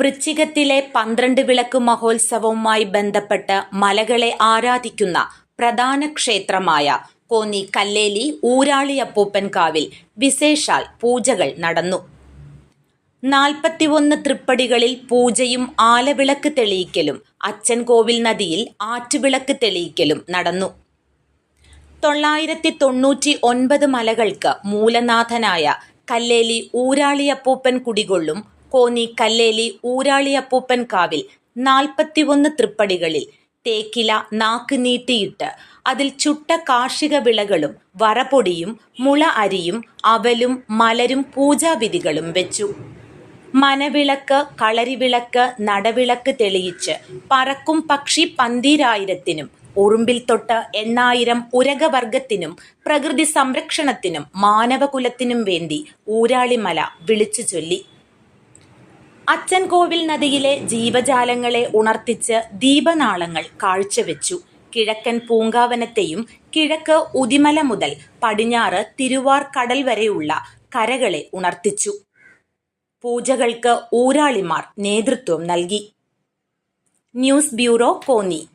വൃശ്ചികത്തിലെ പന്ത്രണ്ട് വിളക്ക് മഹോത്സവവുമായി ബന്ധപ്പെട്ട് മലകളെ ആരാധിക്കുന്ന പ്രധാന ക്ഷേത്രമായ കോന്നി കല്ലേലി ഊരാളി അപ്പൂപ്പൻകാവിൽ വിശേഷാൽ പൂജകൾ നടന്നു. നാൽപ്പത്തിയൊന്ന് തൃപ്പടികളിൽ പൂജയും ആലവിളക്ക് തെളിയിക്കലും അച്ചൻകോവിൽ നദിയിൽ ആറ്റുവിളക്ക് തെളിയിക്കലും നടന്നു. തൊള്ളായിരത്തി തൊണ്ണൂറ്റി ഒൻപത് മലകൾക്ക് മൂലനാഥനായ കല്ലേലി ഊരാളിയപ്പൂപ്പൻ കുടികൊള്ളും കോന്നി കല്ലേലി ഊരാളിയപ്പൂപ്പൻ കാവിൽ നാൽപ്പത്തിയൊന്ന് തൃപ്പടികളിൽ തേക്കില നാക്ക് നീട്ടിയിട്ട് അതിൽ ചുട്ട കാർഷിക വിളകളും വറപൊടിയും മുള അരിയും അവലും മലരും പൂജാവിധികളും വെച്ചു. മനവിളക്ക് കളരിവിളക്ക് നടവിളക്ക് തെളിയിച്ച് പറക്കും പക്ഷി പന്തീരായിരത്തിനും ഉറുമ്പിൽ തൊട്ട് എണ്ണായിരം ഉരകവർഗത്തിനും പ്രകൃതി സംരക്ഷണത്തിനും മാനവകുലത്തിനും വേണ്ടി ഊരാളിമല വിളിച്ചു ചൊല്ലി. അച്ചൻകോവിൽ നദിയിലെ ജീവജാലങ്ങളെ ഉണർത്തിച്ച് ദീപനാളങ്ങൾ കാഴ്ചവെച്ചു. കിഴക്കൻ പൂങ്കാവനത്തെയും കിഴക്ക് ഉദിമല മുതൽ പടിഞ്ഞാറ് തിരുവാർ കടൽ വരെയുള്ള കരകളെ ഉണർത്തിച്ചു. പൂജകൾക്ക് ഊരാളിമാർ നേതൃത്വം നൽകി. News bureau Konni.